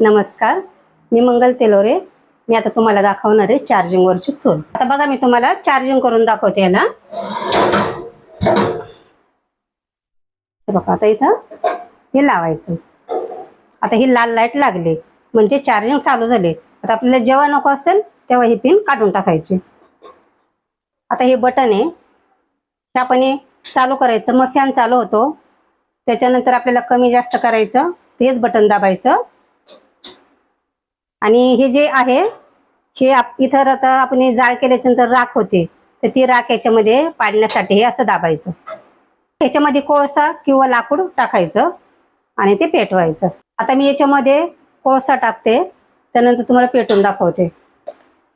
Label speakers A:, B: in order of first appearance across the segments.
A: नमस्कार मी मंगल तेलोरे. मी आता तुम्हाला दाखवणार आहे चार्जिंगवरची चूल. आता बघा मी तुम्हाला चार्जिंग करून दाखवते याला बघा आता इथं हे लावायचं. आता ही लाल लाइट लागली म्हणजे चार्जिंग चालू झाले. आता आपल्याला जेव्हा नको असेल तेव्हा ही पिन काढून टाकायची. आता हे बटन आहे. हे आपण चालू करायचं. मग फॅन चालू होतो. त्याच्यानंतर आपल्याला कमी जास्त करायचं. तेच बटन दाबायचं. आणि हे जे आहे हे इथं आता आपण जाळ जाळ केल्याच्यानंतर राख होते. तर ती राख याच्यामध्ये पाडण्यासाठी हे असं दाबायचं. याच्यामध्ये कोळसा किंवा लाकूड टाकायचं आणि ते पेटवायचं. आता मी याच्यामध्ये कोळसा टाकते त्यानंतर तुम्हाला पेटून दाखवते.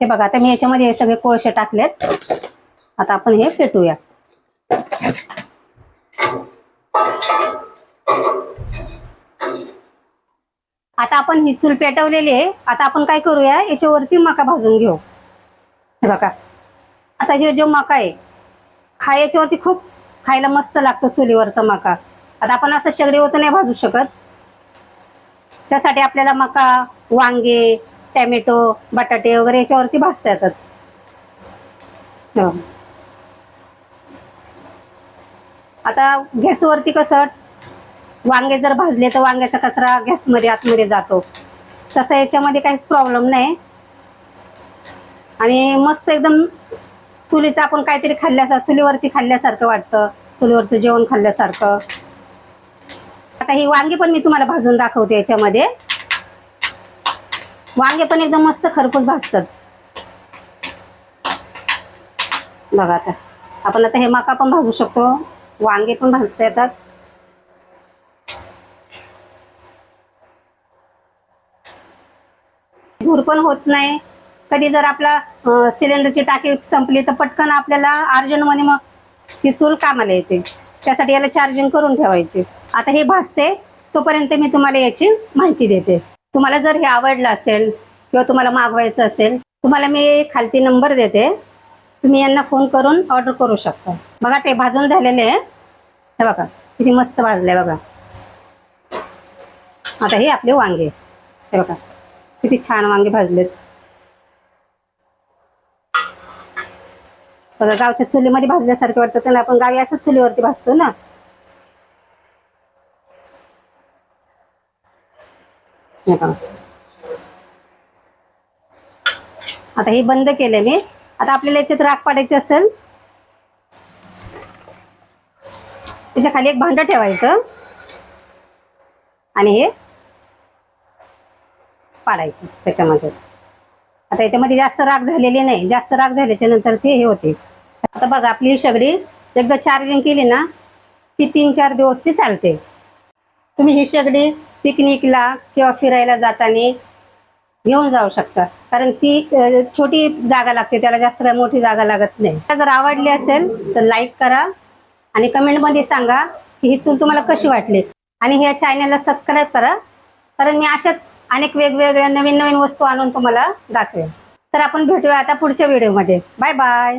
A: हे बघा आता मी याच्यामध्ये हे सगळे कोळसे टाकलेत. आता आपण हे पेटूया. आता आपण ही चूल पेटवलेली आहे. आता आपण काय करूया? याच्यावरती मका भाजून घेऊ. हे बघा. आता हे जो मका आहे हा याच्यावरती खूप खायला मस्त लागतो चुलीवरचा मका. आता आपण असं शेगडीवरती नाही भाजू शकत. त्यासाठी आपल्याला मका वांगे टॅमॅटो बटाटे वगैरे याच्यावरती भाजता येतात. आता गॅसवरती कसं वांगे जर भाजले तर वांग्याचा कचरा गॅसमध्ये आतमध्ये जातो. तसं याच्यामध्ये काहीच प्रॉब्लेम नाही. आणि मस्त एकदम चुलीचं आपण काहीतरी खाल्ल्यासारखं चुलीवरती खाल्ल्यासारखं वाटतं. चुलीवरचं जेवण खाल्ल्यासारखं. आता ही वांगे पण मी तुम्हाला भाजून दाखवते याच्यामध्ये. वांगे पण एकदम मस्त खरपूस भाजतात. बघा आता. आपण आता हे मका पण भाजू शकतो. वांगे पण भाजता येतात. धूर पण होत नाही. कधी जर आपला सिलेंडरची टाकी संपली तर पटकन आपल्याला अर्जंटमध्ये मग ही चूल कामाला येते. त्यासाठी याला चार्जिंग करून ठेवायची. आता हे भाजते तोपर्यंत मी तुम्हाला याची माहिती देते. तुम्हाला जर हे आवडलं असेल किंवा तुम्हाला मागवायचं असेल तुम्हाला मी खालती नंबर देते. तुम्ही यांना फोन करून ऑर्डर करू शकता. बघा ते भाजून झालेले आहे. हे बघा किती मस्त भाजले बघा. आता हे आपले वांगे. हे बघा. किती छान वांगे भाजलेत. बघा गावच्या चुलीमध्ये भाजल्यासारखे वाटतं. त्यांना आपण गावी असंच चुलीवरती भाजतो ना? आता हे बंद केले मी. आता आपल्याला याच्यात राख पाडायची असेल त्याच्याखाली एक भांड ठेवायचं. आणि हे पाडायचं त्याच्यामध्ये. आता याच्यामध्ये जास्त राग झालेली नाही. जास्त राग झाल्याच्यानंतर ते हे होते. आता बघा आपली ही एकदा चार्जिंग केली ना ती तीन चार दिवस ती चालते. तुम्ही ही शेगडी पिकनिकला किंवा फिरायला जाताना घेऊन जाऊ शकता. कारण ती छोटी जागा लागते त्याला जास्त मोठी जागा लागत नाही. जर आवडली असेल तर लाईक करा आणि कमेंटमध्ये सांगा की ही चूल तुम्हाला कशी वाटली. आणि ह्या चॅनलला सबस्क्राईब करा. कारण मी अशाच अनेक वेगवेगळ्या नवीन नवीन वस्तू आणून तुम्हाला दाखवेन. तर आपण भेटूया आता पुढच्या व्हिडिओमध्ये. Bye bye.